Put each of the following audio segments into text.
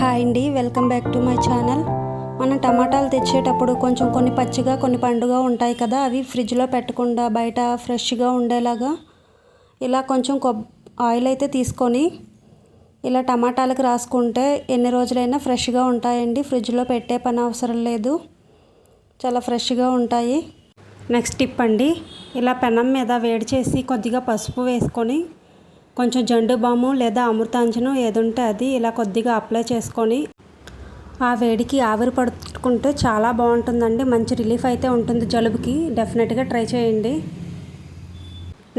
Hi అండి welcome back to my channel. మనం టమాటాలు తెచ్చేటప్పుడు కొంచెం కొన్ని పచ్చిగా కొన్ని పండుగా ఉంటాయి కదా అవి ఫ్రిడ్జ్లో పెట్టకుండా బయట ఫ్రెష్గా ఉండేలాగా ఇలా కొంచెం కొబ్ ఆయిల్ అయితే తీసుకొని ఇలా టమాటాలకు రాసుకుంటే ఎన్ని రోజులైనా ఫ్రెష్గా ఉంటాయండి. ఫ్రిడ్జ్లో పెట్టే పని అవసరం లేదు. చాలా ఫ్రెష్గా ఉంటాయి. నెక్స్ట్ టిప్ అండి ఇలా పెనం మీద వేడి చేసి కొద్దిగా పసుపు వేసుకొని కొంచెం జండు బాము లేదా అమృతాంజనం ఏది ఉంటే అది ఇలా కొద్దిగా అప్లై చేసుకొని ఆ వేడికి ఆవిరి పడుకుంటే చాలా బాగుంటుందండి. మంచి రిలీఫ్ అయితే ఉంటుంది జలుబుకి. డెఫినెట్గా ట్రై చేయండి.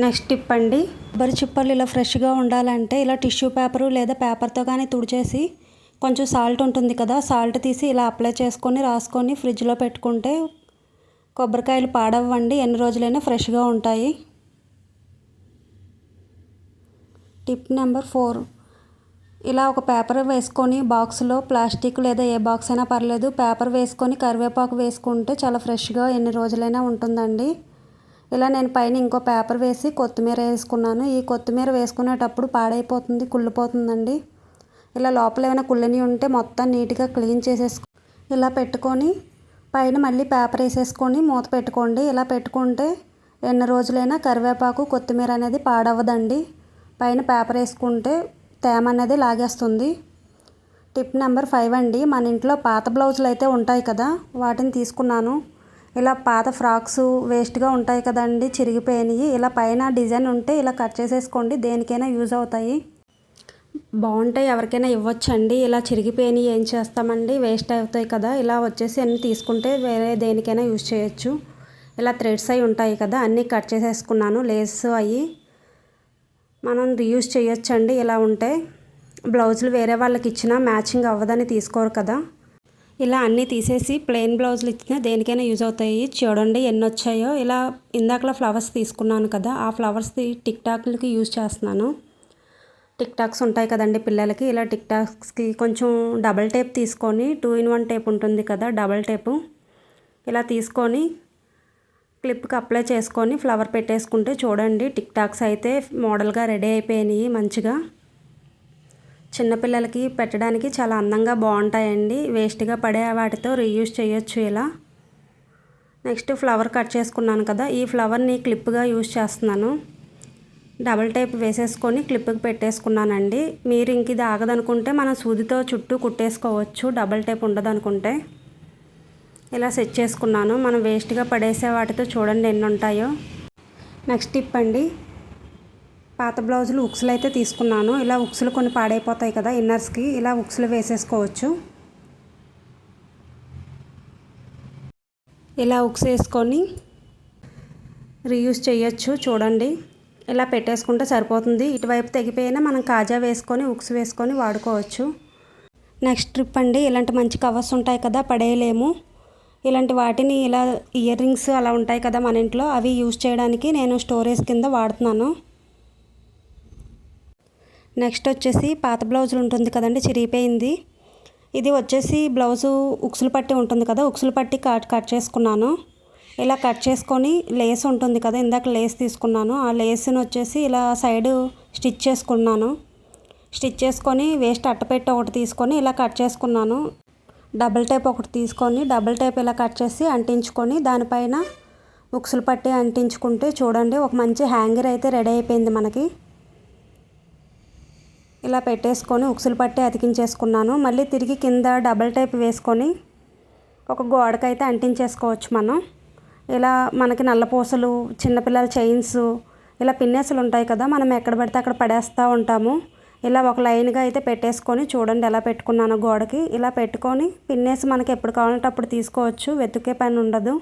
నెక్స్ట్ టిప్ అండి. కొబ్బరి చిప్పలు ఇలా ఫ్రెష్గా ఉండాలంటే ఇలా టిష్యూ పేపరు లేదా పేపర్తో కానీ తుడిచేసి కొంచెం సాల్ట్ ఉంటుంది కదా సాల్ట్ తీసి ఇలా అప్లై చేసుకొని రాసుకొని ఫ్రిడ్జ్లో పెట్టుకుంటే కొబ్బరికాయలు పాడవ్వండి. ఎన్ని రోజులైనా ఫ్రెష్గా ఉంటాయి. Tip number four. ఇలా ఒక పేపర్ వేసుకొని బాక్స్లో ప్లాస్టిక్ లేదా ఏ బాక్స్ అయినా పర్లేదు పేపర్ వేసుకొని కరివేపాకు వేసుకుంటే చాలా ఫ్రెష్గా ఎన్ని రోజులైనా ఉంటుందండి. ఇలా నేను పైన ఇంకో పేపర్ వేసి కొత్తిమీర వేసుకున్నాను. ఈ కొత్తిమీర వేసుకునేటప్పుడు పాడైపోతుంది కుళ్ళిపోతుందండి. ఇలా లోపల ఏమైనా కుళ్ళని ఉంటే మొత్తం నీట్గా క్లీన్ చేసేసుకో ఇలా పెట్టుకొని పైన మళ్ళీ పేపర్ వేసేసుకొని మూత పెట్టుకోండి. ఇలా పెట్టుకుంటే ఎన్ని రోజులైనా కరివేపాకు కొత్తిమీర అనేది పాడవదండి పైన పేపర్ వేసుకుంటే తేమ అనేది లాగేస్తుంది. టిప్ నెంబర్ ఫైవ్ అండి. మన ఇంట్లో పాత బ్లౌజులు అయితే ఉంటాయి కదా వాటిని తీసుకున్నాను. ఇలా పాత ఫ్రాక్స్ వేస్ట్గా ఉంటాయి కదండి చిరిగిపోయినవి ఇలా పైన డిజైన్ ఉంటే ఇలా కట్ చేసేసుకోండి దేనికైనా యూజ్ అవుతాయి. బాగుంటాయి ఎవరికైనా ఇవ్వచ్చండి. ఇలా చిరిగిపోయినవి ఏం చేస్తామండి? వేస్ట్ అవుతాయి కదా ఇలా వచ్చేసి అన్నీ తీసుకుంటే వేరే దేనికైనా యూజ్ చేయొచ్చు. ఇలా థ్రెడ్స్ అయి ఉంటాయి కదా అన్నీ కట్ చేసేసుకున్నాను లేస్ అయ్యి మనం రీయూజ్ చేయొచ్చండి. ఇలా ఉంటే బ్లౌజులు వేరే వాళ్ళకి ఇచ్చినా మ్యాచింగ్ అవ్వదని తీసుకోరు కదా. ఇలా అన్నీ తీసేసి ప్లెయిన్ బ్లౌజులు ఇచ్చినా దేనికైనా యూజ్ అవుతాయి. చూడండి ఎన్ని వచ్చాయో. ఇలా ఇందాకలా ఫ్లవర్స్ తీసుకున్నాను కదా. ఆ ఫ్లవర్స్ టిక్ టాక్లకి యూజ్ చేస్తున్నాను. టిక్ టాక్స్ ఉంటాయి కదండి పిల్లలకి. ఇలా టిక్ టాక్స్కి కొంచెం డబల్ టేప్ తీసుకొని టూ ఇన్ వన్ టేప్ ఉంటుంది కదా డబల్ టేపు ఇలా తీసుకొని క్లిప్కి అప్లై చేసుకొని ఫ్లవర్ పెట్టేసుకుంటే చూడండి. టిక్ టాక్స్ అయితే మోడల్గా రెడీ అయిపోయినాయి మంచిగా. చిన్నపిల్లలకి పెట్టడానికి చాలా అందంగా బాగుంటాయండి. వేస్ట్గా పడే వాటితో రీయూజ్ చేయొచ్చు ఇలా. నెక్స్ట్ ఫ్లవర్ కట్ చేసుకున్నాను కదా ఈ ఫ్లవర్ని క్లిప్గా యూజ్ చేస్తున్నాను. డబల్ టైప్ వేసేసుకొని క్లిప్కి పెట్టేసుకున్నానండి. మీరు ఇంక ఇది ఆగదనుకుంటే మనం సూదితో చుట్టూ కుట్టేసుకోవచ్చు. డబల్ టైప్ ఉండదనుకుంటే. ఇలా సెట్ చేసుకున్నాను మనం వేస్ట్గా పడేసే వాటితో చూడండి ఎన్ని ఉంటాయో నెక్స్ట్ టిప్ అండి. పాత బ్లౌజులు ఉక్సులు అయితే తీసుకున్నాను. ఇలా ఉక్సులు కొన్ని పాడైపోతాయి కదా ఇన్నర్స్కి ఇలా ఉక్సులు వేసేసుకోవచ్చు. ఇలా ఉక్స్ వేసుకొని రీయూస్ చేయొచ్చు చూడండి. ఇలా పెట్టేసుకుంటే సరిపోతుంది. ఇటువైపు తెగిపోయినా మనం కాజా వేసుకొని ఉక్స్ వేసుకొని వాడుకోవచ్చు. నెక్స్ట్ ట్రిప్ అండి. ఇలాంటి మంచి కవర్స్ ఉంటాయి కదా పడేయలేము. ఇలాంటి వాటిని ఇలా ఇయర్ రింగ్స్ అలా ఉంటాయి కదా మన ఇంట్లో అవి యూజ్ చేయడానికి నేను స్టోరేజ్ కింద వాడుతున్నాను. నెక్స్ట్ వచ్చేసి పాత బ్లౌజులు ఉంటుంది కదండి చిరిగిపోయింది. ఇది వచ్చేసి బ్లౌజు ఉక్సులు పట్టి ఉంటుంది కదా ఉక్సులు పట్టి కట్ కట్ చేసుకున్నాను. ఇలా కట్ చేసుకొని లేస్ ఉంటుంది కదా ఇందాక లేస్ తీసుకున్నాను. ఆ లేస్ని వచ్చేసి ఇలా సైడ్ స్టిచ్ చేసుకున్నాను. స్టిచ్ చేసుకొని వేస్ట్ అట్టపెట్ట ఒకటి తీసుకొని ఇలా కట్ చేసుకున్నాను. డబుల్ టైప్ ఒకటి తీసుకొని డబుల్ టైప్ ఇలా కట్ చేసి అంటించుకొని దానిపైన ఉక్సులు పట్టి అంటించుకుంటే చూడండి ఒక మంచి హ్యాంగర్ అయితే రెడీ అయిపోయింది మనకి. ఇలా పెట్టేసుకొని ఉక్సులు పట్టి అతికించేసుకున్నాను. మళ్ళీ తిరిగి కింద డబల్ టైప్ వేసుకొని ఒక గోడకైతే అంటించేసుకోవచ్చు మనం. ఇలా మనకి నల్లపూసలు చిన్నపిల్లల చైన్స్ ఇలా పిన్నేసులు ఉంటాయి కదా మనం ఎక్కడ పడితే అక్కడ పడేస్తూ ఉంటాము. ఇలా ఒక లైన్గా అయితే పెట్టేసుకొని చూడండి ఎలా పెట్టుకున్నాను గోడకి. ఇలా పెట్టుకొని పిన్నేసి మనకి ఎప్పుడు కావాలంటే అప్పుడు తీసుకోవచ్చు వెతుకే పని ఉండదు.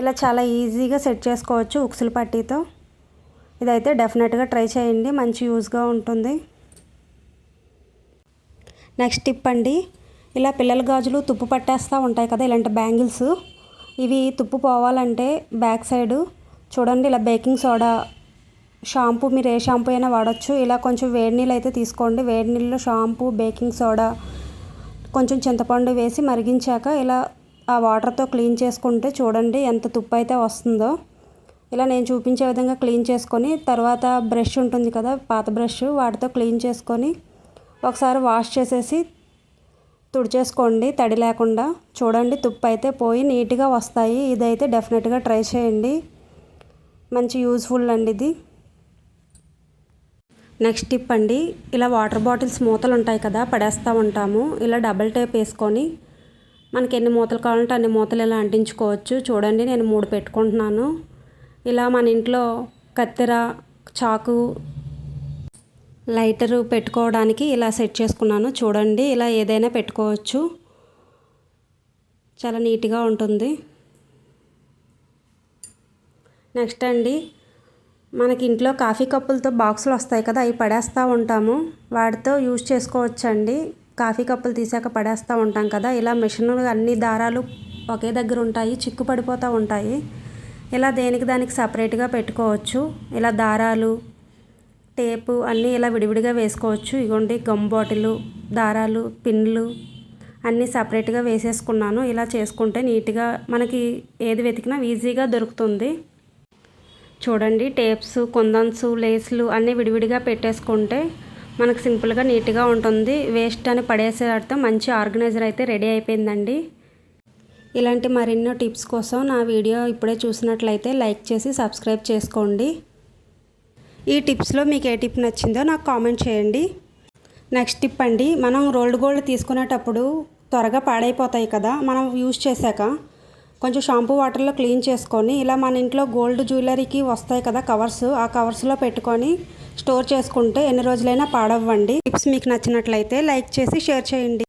ఇలా చాలా ఈజీగా సెట్ చేసుకోవచ్చు ఉక్సుల పట్టీతో. ఇదైతే డెఫినెట్గా ట్రై చేయండి మంచి యూజ్గా ఉంటుంది. నెక్స్ట్ టిప్ అండి ఇలా పిల్లల గాజులు తుప్పు పట్టేస్తూ ఉంటాయి కదా ఇలాంటి బ్యాంగిల్స్. ఇవి తుప్పు పోవాలంటే బ్యాక్ సైడు చూడండి ఇలా బేకింగ్ సోడా షాంపూ మీరు ఏ షాంపూ అయినా వాడచ్చు. ఇలా కొంచెం వేడి నీళ్ళు అయితే తీసుకోండి. వేడి నీళ్ళు షాంపూ బేకింగ్ సోడా కొంచెం చింతపండు వేసి మరిగించాక ఇలా ఆ వాటర్తో క్లీన్ చేసుకుంటే చూడండి ఎంత తుప్పు అయితే వస్తుందో. ఇలా నేను చూపించే విధంగా క్లీన్ చేసుకొని తర్వాత బ్రష్ ఉంటుంది కదా పాత బ్రష్ వాటితో క్లీన్ చేసుకొని ఒకసారి వాష్ చేసేసి తుడిచేసుకోండి. తడి లేకుండా చూడండి తుప్పు అయితే పోయి నీట్గా వస్తాయి. ఇదైతే డెఫినెట్గా ట్రై చేయండి. మంచి యూజ్ఫుల్ అండి ఇది. నెక్స్ట్ టిప్ అండి ఇలా వాటర్ బాటిల్స్ మూతలు ఉంటాయి కదా పడేస్తూ ఉంటాము. ఇలా డబల్ టేప్ వేసుకొని మనకి ఎన్ని మూతలు కావాలంటే అన్ని మూతలు ఇలా అంటించుకోవచ్చు. చూడండి నేను మూడు పెట్టుకుంటున్నాను. ఇలా మన ఇంట్లో కత్తెర చాకు లైటరు పెట్టుకోవడానికి ఇలా సెట్ చేసుకున్నాను. చూడండి ఇలా ఏదైనా పెట్టుకోవచ్చు. చాలా నీట్గా ఉంటుంది. నెక్స్ట్ అండి మనకి ఇంట్లో కాఫీ కప్పులతో బాక్సులు వస్తాయి కదా అవి పడేస్తూ ఉంటాము. వాటితో యూజ్ చేసుకోవచ్చండి. కాఫీ కప్పులు తీసాక పడేస్తూ ఉంటాం కదా ఇలా మిషన్లు అన్ని దారాలు ఒకే దగ్గర ఉంటాయి చిక్కు పడిపోతూ ఉంటాయి. ఇలా దేనికి దానికి సపరేట్గా పెట్టుకోవచ్చు. ఇలా దారాలు టేపు అన్నీ ఇలా విడివిడిగా వేసుకోవచ్చు. ఇగోండి గమ్ బాటిల్ దారాలు పిన్లు అన్నీ సపరేట్గా వేసేసుకున్నాను. ఇలా చేసుకుంటే నీట్గా మనకి ఏది వెతికినా ఈజీగా దొరుకుతుంది. చూడండి టేప్స్ కుందన్స్ లేస్లు అన్నీ విడివిడిగా పెట్టేసుకుంటే మనకు సింపుల్గా నీట్గా ఉంటుంది. వేస్ట్ అని పడేసేటతో మంచి ఆర్గనైజర్ అయితే రెడీ అయిపోయిందండి. ఇలాంటి మరెన్నో టిప్స్ కోసం నా వీడియో ఇప్పుడే చూసినట్లయితే లైక్ చేసి సబ్స్క్రైబ్ చేసుకోండి. ఈ టిప్స్లో మీకు ఏ టిప్ నచ్చిందో నాకు కామెంట్ చేయండి. నెక్స్ట్ టిప్ అండి మనం రోల్డ్ గోల్డ్ తీసుకునేటప్పుడు త్వరగా పాడైపోతాయి కదా మనం యూజ్ చేశాక కొంచెం షాంపూ వాటర్లో క్లీన్ చేసుకొని ఇలా మన ఇంట్లో గోల్డ్ జ్యువెలరీకి వస్తాయి కదా కవర్స్ ఆ కవర్స్లో పెట్టుకొని స్టోర్ చేసుకుంటే ఎన్ని రోజులైనా పాడవ్వండి. టిప్స్ మీకు నచ్చినట్లయితే లైక్ చేసి షేర్ చేయండి.